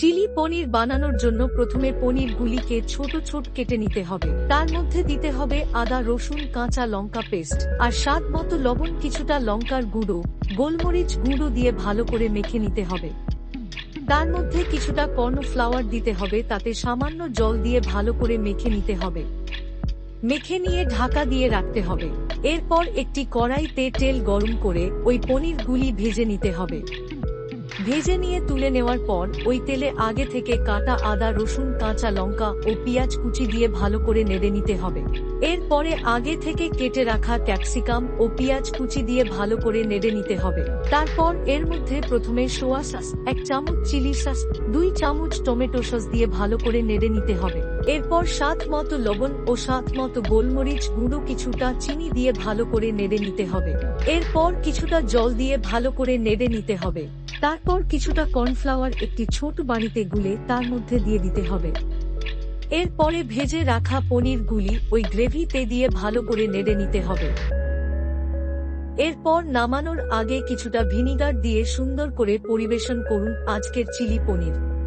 Chilli পনির বানানোর জন্য প্রথমে পনিরগুলিকে ছোট ছোট কেটে নিতে হবে। তার মধ্যে দিতে হবে আদা, রসুন, কাঁচা লঙ্কা পেস্ট। আর স্বাদ মতো লবণ, কিছুটা লঙ্কার গুঁড়ো, গোলমরিচ গুঁড়ো দিয়ে ভালো করে মেখে নিতে হবে। তার মধ্যে কিছুটা কর্নফ্লাওয়ার দিতে হবে, তাতে সামান্য জল দিয়ে ভালো করে মেখে নিতে হবে। মেখে নিয়ে ঢাকা দিয়ে রাখতে হবে। এরপর একটি কড়াইতে তেল গরম করে ওই পনিরগুলি ভেজে নিতে হবে। ভেজে নিয়ে তুলে নেওয়ার পর ওই তেলে আগে থেকে কাটা আদা, রসুন, কাঁচা লঙ্কা ও পেঁয়াজ কুচি দিয়ে ভালো করে নেড়ে নিতে হবে। এরপরে আগে থেকে কেটে রাখা ক্যাপসিকাম ও পেঁয়াজ কুচি দিয়ে ভালো করে নেড়ে নিতে হবে। তারপর এর মধ্যে প্রথমে সোয়া সস, এক চামচ চিলি সস, দুই চামচ টমেটো সস দিয়ে ভালো করে নেড়ে নিতে হবে। এরপর স্বাদ মতো লবণ ও স্বাদ মতো গোলমরিচ গুঁড়ো কিছুটা চিনি দিয়ে ভালো করে নেড়ে নিতে হবে। এরপর কিছুটা জল দিয়ে ভালো করে নেড়ে নিতে হবে। তারপর কিছুটা কর্নফ্লাওয়ার একটি ছোট বাড়িতে গুলে তার মধ্যে দিয়ে দিতে হবে। এরপরে ভেজে রাখা পনিরগুলি ওই গ্রেভিতে দিয়ে ভালো করে নেড়ে নিতে হবে। এরপর নামানোর আগে কিছুটা ভিনিগার দিয়ে সুন্দর করে পরিবেশন করুন আজকের চিলি পনির।